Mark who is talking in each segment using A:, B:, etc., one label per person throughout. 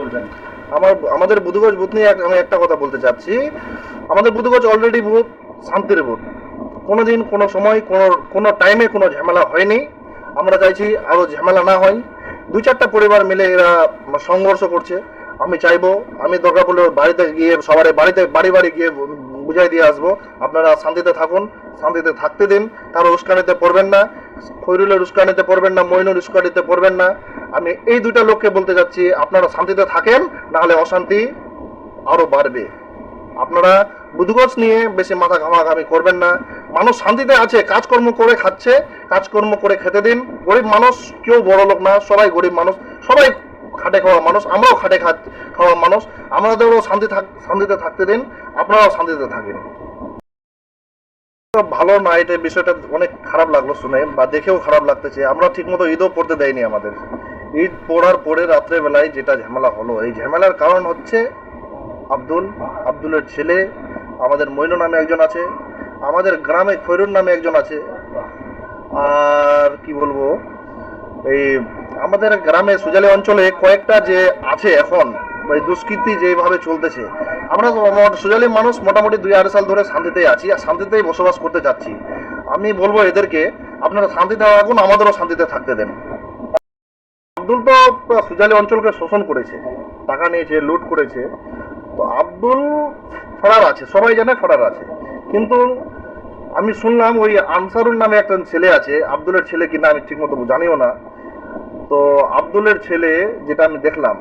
A: বলবেন?
B: আমার, আমাদের বুধগজ বুথ নিয়ে আমি একটা কথা বলতে চাচ্ছি। আমাদের বুধগজ অলরেডি বুথ শান্তির বুথ কোনো দিন কোনো সময়, কোনো কোনো টাইমে কোনো ঝামেলা হয়নি। আমরা চাইছি আরও ঝামেলা না হয়। দু চারটা পরিবার মিলে এরা সংঘর্ষ করছে। আমি চাইব, আমি দরকার পড়লে বাড়িতে গিয়ে, সবার বাড়িতে, বাড়ি বাড়ি গিয়ে বুঝাই দিয়ে আসব। আপনারা শান্তিতে থাকুন, শান্তিতে থাকতে দিন। তারা উস্কানিতে পড়বেন না। খৈরুলের উস্কানিতে পড়বেন না, মইনুর উস্কানিতে পড়বেন না। আমি এই দুটা লোককে বলতে যাচ্ছি, আপনারা শান্তিতে থাকেন, নাহলে অশান্তি আরও বাড়বে। আপনারা বুধগজ নিয়ে বেশি মাথা ঘামাঘামি করবেন না। মানুষ শান্তিতে আছে, কাজকর্ম করে খাচ্ছে, কাজকর্ম করে খেতে দিন। গরিব মানুষ কেউ বড় লোক না, সবাই গরিব মানুষ, সবাই খাটে খাওয়া মানুষ, আমরাও খাটে খাওয়া মানুষ। আমাদেরও শান্তি থাক, শান্তিতে থাকতে দিন, আপনারাও শান্তিতে থাকেন। ভালো না, এটা বিষয়টা অনেক খারাপ লাগল শুনে, বা দেখেও খারাপ লাগতেছে। আমরা ঠিকমতো ঈদও পড়তে দেয়নি আমাদের। ঈদ পড়ার পরে রাত্রেবেলায় যেটা ঝামেলা হলো, এই ঝামেলার কারণ হচ্ছে আব্দুল, আব্দুলের ছেলে, আমাদের মইনু নামে একজন আছে, আমাদের গ্রামে খৈরুর নামে একজন আছে, আর কি বলব, এই আমাদের গ্রামে সুজালি অঞ্চলে কয়েকটা যে আছে এখন ওই দুষ্কৃতি যেভাবে চলতেছে, আমরা সুজালি মানুষ মোটামুটি দুই আড়াই সাল ধরে শান্তিতেই আছি আর শান্তিতেই বসবাস করতে চাচ্ছি আমি বলব এদেরকে, আপনারা শান্তিতে থাকুন, আমাদেরও শান্তিতে থাকতে দেন। আব্দুল তো সুজালি অঞ্চলকে শোষণ করেছে, টাকা নিয়েছে, লুট করেছে। তো আব্দুল ফরার আছে, সবাই জানে ফরার আছে। কিন্তু আমি শুনলাম ওই আনসারুল নামে একটা ছেলে আছে, আব্দুলের ছেলে কিনা আমি ঠিকমতো জানিও না। তো আব্দুলের ছেলে যেটা আমি দেখলাম,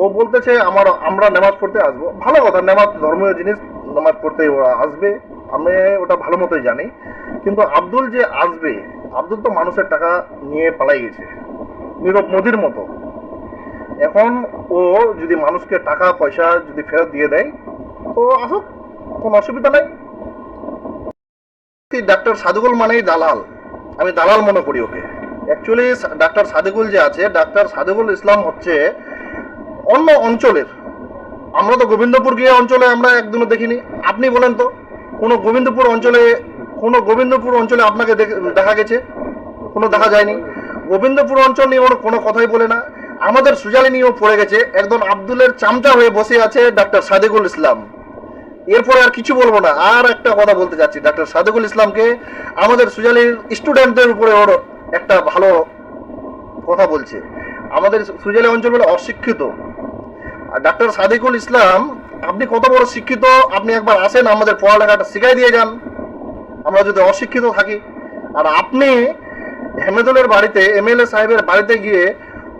B: ও বলতেছে, আমার, আমরা নামাজ পড়তে আসব। ভালো কথা, নামাজ ধর্মীয় জিনিস, নামাজ পড়তে আসবে। আমি ওটা ভালো মতোই জানি। কিন্তু আব্দুল যে আসবে, আব্দুল তো মানুষের টাকা নিয়ে পালাই গেছে। নীরব মোদির মতো। এখন ও যদি মানুষকে টাকা, পয়সা যদি ফেরত দিয়ে দেয়, তো আসুক, কোনো অসুবিধা নাই। ডাক্তার সাদুগুল মানেই দালাল। আমি দালাল মনে করি ওকে। অ্যাকচুয়ালি ডাক্তার সাদিকুল যে আছে, ডাক্তার সাদিকুল ইসলাম হচ্ছে অন্য অঞ্চলের। আমরা তো গোবিন্দপুর গিয়ে অঞ্চলে আমরা একদিনও দেখিনি। আপনি বলেন তো, কোনো গোবিন্দপুর অঞ্চলে, কোনো গোবিন্দপুর অঞ্চলে আপনাকে দেখা গেছে? কোনো দেখা যায়নি? গোবিন্দপুর অঞ্চল নিয়ে ওর কোনো কথাই বলে না। আমাদের সুজালি নিয়েও পড়ে গেছে। একদম আব্দুলের চামচা হয়ে বসে আছে ডাক্তার সাদিকুল ইসলাম। এরপরে আর কিছু বলব না। আর একটা কথা বলতে চাচ্ছি ডাক্তার সাদিকুল ইসলামকে। আমাদের সুজালির স্টুডেন্টদের উপরে ওর একটা ভালো কথা বলছে। আমাদের সুজালি অঞ্চল বলে অশিক্ষিত। আর ডাক্তার সাদিকুল ইসলাম, আপনি কত বড় শিক্ষিত, আপনি একবার আসেন আমাদের পড়ালেখাটা শিখাই দিয়ে যান। আমরা যদি অশিক্ষিত থাকি। আর আপনি হেমেদুলের বাড়িতে এমএলএ সাহেবের বাড়িতে গিয়ে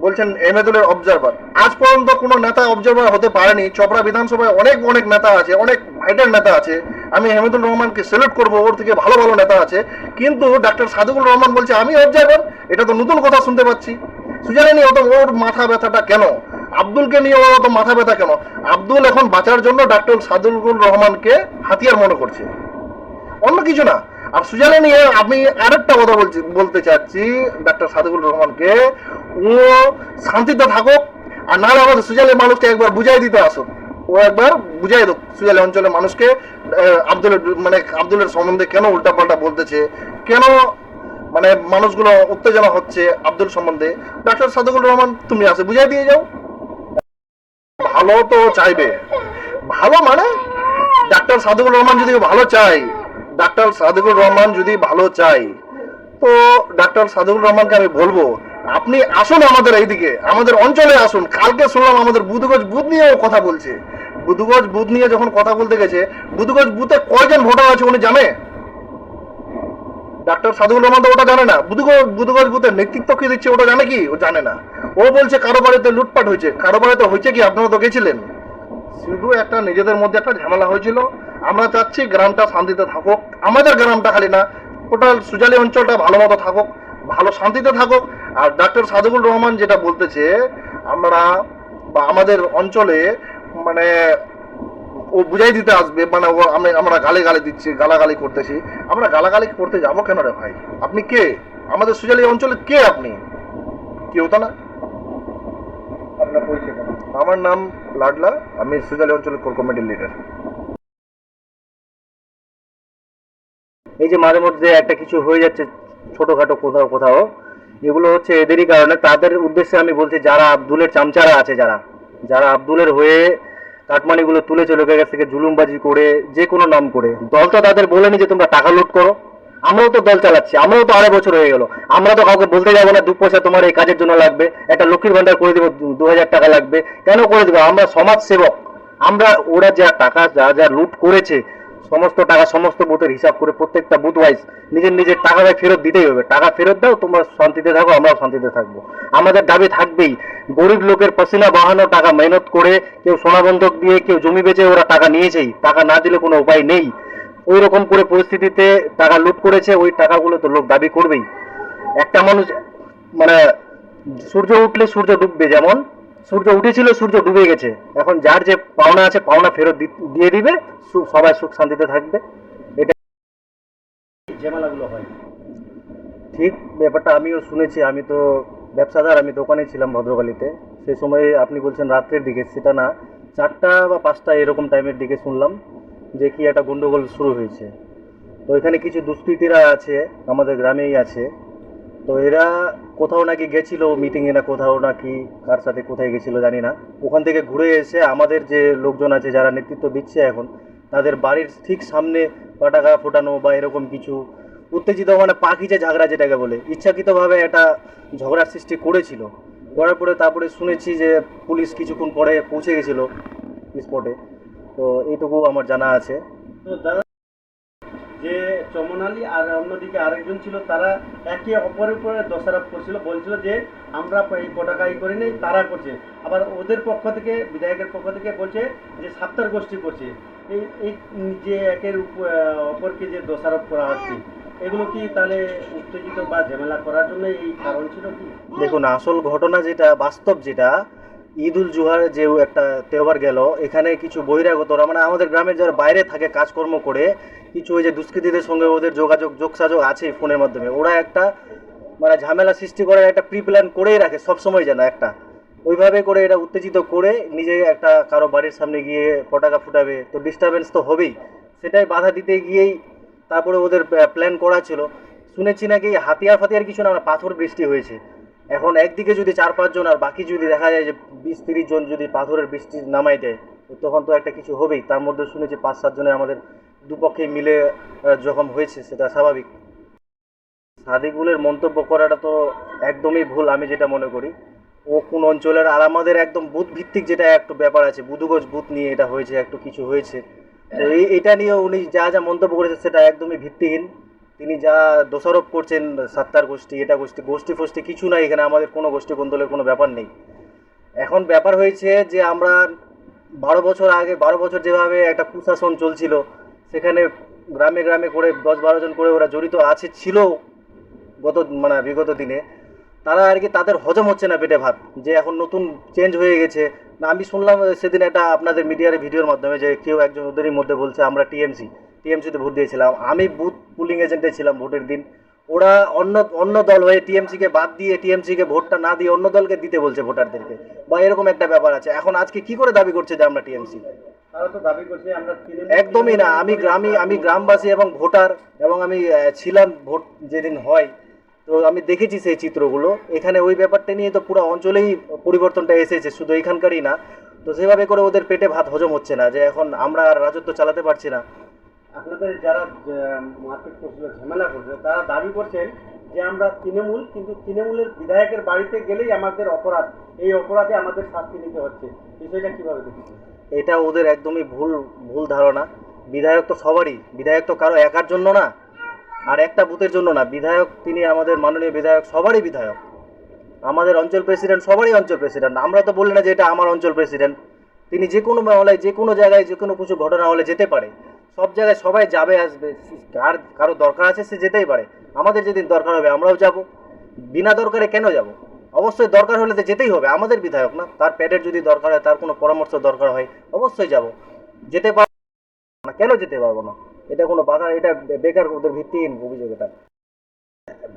B: বলছেন, এমেদুলের অবজারভার আজ পর্যন্ত কোনো নেতা অবজারভার হতে পারেনি। চপড়া বিধানসভায় অনেক অনেক নেতা আছে, অনেক ভাইটাল নেতা আছে। আমি হেমেদুল রহমানকে সেলুট করব, ওর থেকে ভালো ভালো নেতা আছে। কিন্তু ডাক্তার সাদিকুল রহমান বলছে, আমি অবজারভার এটা তো নতুন কথা শুনতে পাচ্ছি। সুজানি অত ওর মাথা ব্যথাটা কেন? আব্দুলকে নিয়ে ওর অত মাথা ব্যথা কেন? আব্দুল এখন বাঁচার জন্য ডাক্তার সাদিকুল রহমানকে হাতিয়ার মনে করছে। অন্য কিছু না। আর সুজালে নিয়ে আমি আরেকটা কথা বলছি বলতে চাচ্ছি ডাক্তার সাদিকুল রহমানকে। ও শান্তিতে থাকুক আর নাহলে আমাদের সুজালে মানুষকে একবার বুঝাই দিতে আসুক। ও একবার বুঝাই দেব সুজালে অঞ্চলের মানুষকে আহ, আব্দুলের মানে আব্দুলের সম্বন্ধে কেন উল্টাপাল্টা বলতেছে কেন মানে মানুষগুলো উত্তেজনা হচ্ছে আব্দুল সম্বন্ধে। ডাক্তার সাদিকুল রহমান তুমি আসে বুঝাই দিয়ে যাও। ভালো তো চাইবে। ভালো মানে? ডাক্তার সাদিকুল রহমান যদি ভালো চাই ডাক্তার সাদিকুল রহমান যদি ভালো চাই তো ডাক্তার সাদিকুল রহমানকে আমি বলব, আপনি আসুন আমাদের এইদিকে, আমাদের অঞ্চলে আসুন। কালকে শুনলাম আমাদের বুধগজ বুথ নিয়েও কথা বলছে। বুধগজ বুথ নিয়ে যখন কথা বলতে গেছে, বুধগজ বুথে কয়জন ভোটার আছে উনি জানে? ডাক্তার সাদুল রহমান তো ওটা জানে না। বুধগজ বুধগজ বুথের নেতৃত্ব কি দিচ্ছে ওটা জানে কি? ও জানে না। ও বলছে, কারও বাড়িতে লুটপাট হয়েছে। কারও বাড়িতে হয়েছে কি? আপনারা তো গেছিলেন? শুধু একটা নিজেদের মধ্যে একটা ঝামেলা হয়েছিল। আমরা চাচ্ছি গ্রামটা শান্তিতে থাকুক। আমাদের গ্রামটা খালি না টোটাল সুজালি অঞ্চলটা ভালো মতো থাকুক ভালো শান্তিতে থাকুক। আর ডাক্তার সাদিকুল রহমান যেটা বলতেছে আমরা বা আমাদের অঞ্চলে মানে ও বুঝাই দিতে আসবে মানে ও আমি আমরা গালি গালি দিচ্ছি গালাগালি করতেছি। আমরা গালাগালি করতে যাব কেন রে ভাই? আপনি কে? আমাদের সুজালি অঞ্চলে কে আপনি? কেউ তো না। আমার নাম লাডলা আমি সুজালি অঞ্চলের কোর কমিটির লিডার
A: এই যে মাঝে মধ্যে একটা কিছু হয়ে যাচ্ছে ছোটখাটো কোথাও কোথাও, এগুলো হচ্ছে এদেরই কারণে। তাদের উদ্দেশ্যে আমি বলছি, যারা আব্দুলের চামচারা আছে, যারা যারা আব্দুলের হয়ে কাটমানিগুলো তুলেছে লোকের কাছ থেকে জুলুমবাজি করে, যে কোনো নাম করে দল তো তাদের বলেনি যে তোমরা টাকা লুট করো। আমরাও তো দল চালাচ্ছি, আমরাও তো আড়াই বছর হয়ে গেল। আমরা তো কাউকে বলতে যাব না দু পয়সা তোমার এই কাজের জন্য লাগবে, একটা লক্ষ্মীর ভান্ডার করে দেবো, দু হাজার টাকা লাগবে। কেন করে দেবো? আমরা সমাজ সেবক আমরা, ওরা যা টাকা, যা যা লুট করেছে সমস্ত টাকা, সমস্ত বুথের হিসাব করে প্রত্যেকটা বুথ ওয়াইজ নিজের নিজের টাকাটা ফেরত দিতেই হবে। টাকা ফেরত দাও, তোমরা শান্তিতে থাকো, আমরাও শান্তিতে থাকব। আমাদের দাবি থাকবেই, গরিব লোকের পসিনা বাহানো টাকা মেহনত করে কেউ সোনা বন্ধক দিয়ে কেউ জমি বেচে ওরা টাকা নিয়েছেই। টাকা না দিলে কোনো উপায় নেই। ওই রকম করে পরিস্থিতিতে টাকা লুট করেছে, ওই টাকাগুলো তো লোক দাবি করবেই। একটা মানুষ মানে সূর্য উঠলে সূর্য ডুববে যেমন সূর্য উঠেছিল, সূর্য ডুবে গেছে। এখন যার যে পাওনা আছে, পাওনা ফেরত দিয়ে দিবে, সু- সবাই সুখ শান্তিতে থাকবে। এটা ঝামেলাগুলো হয়। ঠিক, ব্যাপারটা আমিও শুনেছি, আমি তো ব্যবসাদার, আমি দোকানে ছিলাম ভদ্রকালীতে সেই সময় আপনি বলছেন রাত্রের দিকে, সেটা না। চারটা বা পাঁচটা এরকম টাইমের দিকে শুনলাম যে কি একটা গন্ডগোল শুরু হয়েছে। তো এখানে কিছু দুষ্কৃতীরা আছে, আমাদের গ্রামেই আছে। তো এরা কোথাও নাকি গেছিল মিটিংয়ে না কোথাও নাকি, কার সাথে কোথায় গেছিল জানি না। ওখান থেকে ঘুরে এসে আমাদের যে লোকজন আছে যারা নেতৃত্ব দিচ্ছে এখন, তাদের বাড়ির ঠিক সামনে পটাকা ফোটানো বা এরকম কিছু উত্তেজিত মানে পাখিতে ঝগড়া যেটাকে বলে, ইচ্ছাকৃতভাবে একটা ঝগড়ার সৃষ্টি করেছিল। করার পরে তারপরে শুনেছি যে পুলিশ কিছুক্ষণ পরে পৌঁছে গেছিল স্পটে তো এইটুকু আমার জানা আছে।
C: তো দাদা যে চমন আলী আর অন্যদিকে আরেকজন ছিল, তারা একে অপরের উপরে দোষারোপ করছিল, বলছিল যে আমরা এই পটাকাই করি নেই, তারা করছে। আবার ওদের পক্ষ থেকে, বিধায়কের পক্ষ থেকে বলছে যে সাপ্তার গোষ্ঠী করছে। এই এই যে একের অপরকে যে দোষারোপ করা হচ্ছে, এগুলো কি তাহলে উত্তেজিত বা ঝামেলা করার জন্য এই কারণ ছিল কি?
A: দেখুন, আসল ঘটনা যেটা, বাস্তব যেটা ঈদ উল জুহার যে একটা তেওবার গেল, এখানে কিছু বহিরাগতরা মানে আমাদের গ্রামের যারা বাইরে থাকে, কাজকর্ম করে, কিছু ওই যে দুষ্কৃতীদের সঙ্গে ওদের যোগাযোগ, যোগসাযোগ আছে ফোনের মাধ্যমে, ওরা একটা মানে ঝামেলা সৃষ্টি করার একটা প্রি প্ল্যান করেই রাখে, সবসময় যেন একটা। ওইভাবে করে এটা উত্তেজিত করে নিজে একটা কারও বাড়ির সামনে গিয়ে পটাকা ফুটাবে, তো ডিস্টারবেন্স তো হবেই। সেটাই বাধা দিতে গিয়েই তারপরে ওদের প্ল্যান করা ছিল। শুনেছি নাকি হাতিয়ার ফাতিয়ার কিছু না পাথর বৃষ্টি হয়েছে। এখন একদিকে যদি চার পাঁচজন আর বাকি যদি দেখা যায় যে বিশ, তিরিশ জন যদি পাথরের বৃষ্টি নামাই দেয় তখন তো একটা কিছু হবেই। তার মধ্যে শুনেছি পাঁচ সাতজনে আমাদের দুপক্ষে মিলে জখম হয়েছে, সেটা স্বাভাবিক। সাদিকুলের মন্তব্য করাটা তো একদমই ভুল, আমি যেটা মনে করি। ও কোন অঞ্চলের, আর আমাদের একদম বুথ ভিত্তিক যেটা একটু ব্যাপার আছে, বুধুগজ বুথ নিয়ে এটা হয়েছে, একটু কিছু হয়েছে। তো এই, এটা নিয়ে উনি যা যা মন্তব্য করেছে, সেটা একদমই ভিত্তিহীন। তিনি যা দোষারোপ করছেন, সাত্তার গোষ্ঠী, এটা গোষ্ঠী গোষ্ঠী ফোষ্ঠী কিছু নাই এখানে, আমাদের কোনো গোষ্ঠী বন্দলের কোনো ব্যাপার নেই। এখন ব্যাপার হয়েছে যে আমরা বারো বছর আগে, বারো বছর যেভাবে একটা কুশাসন চলছিল, সেখানে গ্রামে গ্রামে করে দশ বারো জন করে ওরা জড়িত আছে, ছিল গত মানে বিগত দিনে, তারা আর কি তাদের হজম হচ্ছে না পেটে ভাত, যে এখন নতুন চেঞ্জ হয়ে গেছে। না আমি শুনলাম সেদিন একটা আপনাদের মিডিয়ার ভিডিওর মাধ্যমে যে কেউ একজন ওদেরই মধ্যে বলছে, আমরা টিএমসি টিএমসিতে ভোট দিয়েছিলাম। আমি বুথ পুলিং এজেন্টে ছিলাম ভোটের দিন। ওরা অন্য অন্য দল হয়ে টিএমসিকে বাদ দিয়ে টিএমসিকে ভোটটা না দিয়ে অন্য দলকে দিতে বলছে ভোটারদেরকে। বা এরকম একটা ব্যাপার আছে। এখন আজকে কি করে দাবি করছে যে আমরা টিএমসি? একদমই না। আমি গ্রামী আমি গ্রামবাসী এবং ভোটার এবং আমি ছিলাম ভোট যেদিন হয়। তো আমি দেখেছি সেই চিত্রগুলো। এখানে ওই ব্যাপারটা নিয়ে তো পুরো অঞ্চলেই পরিবর্তনটা এসেছে। শুধু এখানকারই না। তো সেভাবে করে ওদের পেটে ভাত হজম হচ্ছে না। যে এখন আমরা আর রাজত্ব চালাতে পারছি না।
C: আপনাদের যারা মারপিট করছিল, ঝামেলা করছিল, তারা দাবি করছেন যে আমরা তৃণমূল, কিন্তু তৃণমূলের বিধায়কের বাড়িতে গেলেই আমাদের অপরাধ, এই অপরাধে আমাদের শাস্তি নিতে হচ্ছে। বিষয়টা কীভাবে দেখছেন?
A: এটা ওদের একদমই ভুল ভুল ধারণা। বিধায়ক তো সবারই, বিধায়ক তো কারও একার জন্য না, আর একটা বুথের জন্য না। বিধায়ক, তিনি আমাদের মাননীয় বিধায়ক, সবারই বিধায়ক। আমাদের অঞ্চল প্রেসিডেন্ট সবারই অঞ্চল প্রেসিডেন্ট। আমরা তো বলি না যে এটা আমার অঞ্চল প্রেসিডেন্ট। তিনি যে কোনো মহলায় যে কোনো জায়গায়, যে কোনো কিছু ঘটনা হলে যেতে পারে। সব জায়গায় সবাই যাবে আসবে। কার কারও দরকার আছে সে যেতেই পারে। আমাদের যেদিন দরকার হবে আমরাও যাব। বিনা দরকারে কেন যাব? অবশ্যই দরকার হলে তো যেতেই হবে আমাদের বিধায়ক না। তার প্যাডের যদি দরকার হয় তার কোনো পরামর্শ দরকার হয় অবশ্যই যাব। যেতে পারব না কেন যেতে পারব না? এটা কোনো বাধা এটা বেকার ওদের ভিত্তিহীন অভিযোগ এটা।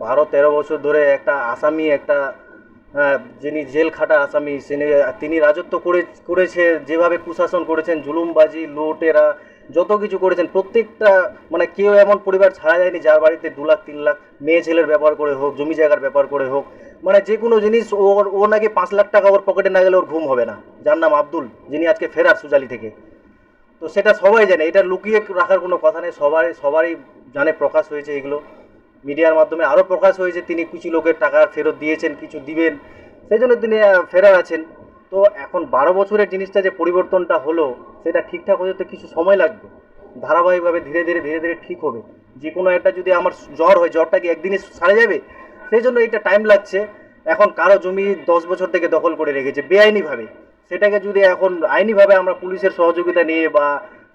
A: বারো তেরো বছর ধরে একটা আসামি একটা হ্যাঁ, যিনি জেল খাটা আসামি তিনি তিনি রাজত্ব করে করেছে যেভাবে কুশাসন করেছেন জুলুমবাজি লুটেরা যত কিছু করেছেন, প্রত্যেকটা মানে কেউ এমন পরিবার ছাড়া যায়নি যার বাড়িতে দু লাখ, তিন লাখ মেয়ে ছেলের ব্যাপার করে হোক, জমি জায়গার ব্যাপার করে হোক। মানে যে কোনো জিনিস, ওর, ও নাকি পাঁচ লাখ টাকা ওর পকেটে না গেলে ওর ঘুম হবে না। যার নাম আব্দুল, যিনি আজকে ফেরার সুজালি থেকে। তো সেটা সবাই জানে, এটা লুকিয়ে রাখার কোনো কথা নেই। সবাই, সবারই জানে প্রকাশ হয়েছে এগুলো। মিডিয়ার মাধ্যমে আরও প্রকাশ হয়েছে, তিনি কিছু লোকের টাকা ফেরত দিয়েছেন, কিছু দিবেন। সেই জন্য তিনি ফেরার আছেন। তো এখন বারো বছরের জিনিসটা যে পরিবর্তনটা হলো, সেটা ঠিকঠাক হতে তো কিছু সময় লাগবে। ধারাবাহিকভাবে ধীরে ধীরে ধীরে ধীরে ঠিক হবে। যে কোনো একটা যদি আমার জ্বর হয়, জ্বরটা কি একদিনে সারে যাবে? সেই জন্য এটা টাইম লাগছে। এখন কারও জমি দশ বছর থেকে দখল করে রেখেছে, বেআইনিভাবে। সেটাকে যদি এখন আইনিভাবে আমরা পুলিশের সহযোগিতা নিয়ে বা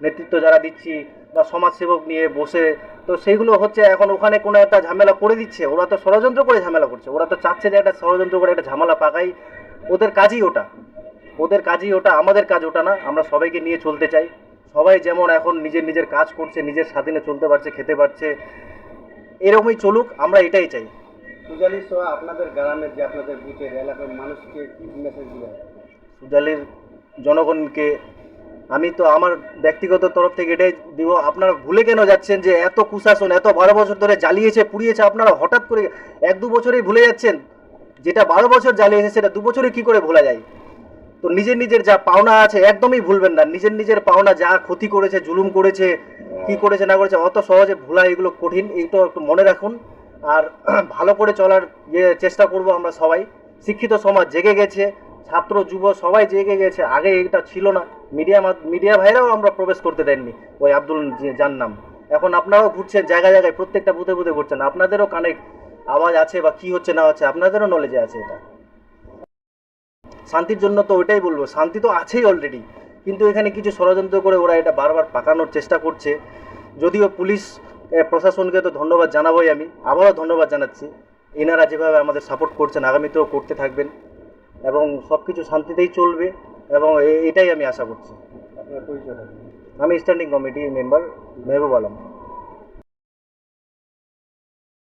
A: নেতৃত্ব যারা দিচ্ছি বা সমাজসেবক নিয়ে বসে, তো সেইগুলো হচ্ছে এখন ওখানে কোনো একটা ঝামেলা করে দিচ্ছে। ওরা তো ষড়যন্ত্র করে ঝামেলা করছে। ওরা তো চাচ্ছে যে একটা ষড়যন্ত্র করে একটা ঝামেলা পাকাই। ওদের কাজই ওটা। ওদের কাজই ওটা আমাদের কাজ ওটা না আমরা সবাইকে নিয়ে চলতে চাই। সবাই যেমন এখন নিজের নিজের কাজ করছে নিজের স্বাধীনে চলতে পারছে খেতে পারছে এরকমই চলুক আমরা এটাই চাই।
C: পূজালি সহ আপনাদের গ্রামের যে আপনাদের বুথের এলাকার মানুষকে কি মেসেজ
A: সুজালির জনগণকে আমি তো আমার ব্যক্তিগত তরফ থেকে এটাই দিব আপনারা ভুলে কেন যাচ্ছেন যে এত কুশাসন এত বারো বছর ধরে জ্বালিয়েছে পুড়িয়েছে আপনারা হঠাৎ করে এক দু বছরেই ভুলে যাচ্ছেন? যেটা বারো বছর জ্বালিয়েছে সেটা দু বছরে কি করে ভোলা যায়? তো নিজের নিজের যা পাওনা আছে একদমই ভুলবেন না। নিজের নিজের পাওনা যা ক্ষতি করেছে, জুলুম করেছে, কি করেছে, না করেছে, অত সহজে ভোলা এগুলো কঠিন, এগুলো একটু মনে রাখুন। আর ভালো করে চলার ইয়ে চেষ্টা করব আমরা সবাই। শিক্ষিত সমাজ জেগে গেছে, ছাত্র, যুব সবাই জেগে গেছে, আগে এটা ছিল না। মিডিয়া মিডিয়া ভাইরাও আমরা প্রবেশ করতে দেননি, ওই আব্দুল যার নাম। এখন আপনারাও ঘুরছেন জায়গায় জায়গায়, প্রত্যেকটা বুথে বুথে ঘুরছেন। আপনাদেরও কানেক্ট আওয়াজ আছে বা কি হচ্ছে না হচ্ছে, আপনাদেরও নলেজে আছে এটা। শান্তির জন্য তো ওইটাই বলব। শান্তি তো আছেই অলরেডি কিন্তু এখানে কিছু ষড়যন্ত্র করে ওরা এটা বারবার পাকানোর চেষ্টা করছে। যদিও পুলিশ প্রশাসনকে তো ধন্যবাদ জানাবোই আমি। আবারও ধন্যবাদ জানাচ্ছি। এনারা যেভাবে আমাদের সাপোর্ট করছেন আগামীতেও করতে থাকবেন। এবং সব কিছু শান্তিতেই চলবে। এবং এটাই আমি আশা করছি। আমি standing committee member Mehboob Alam.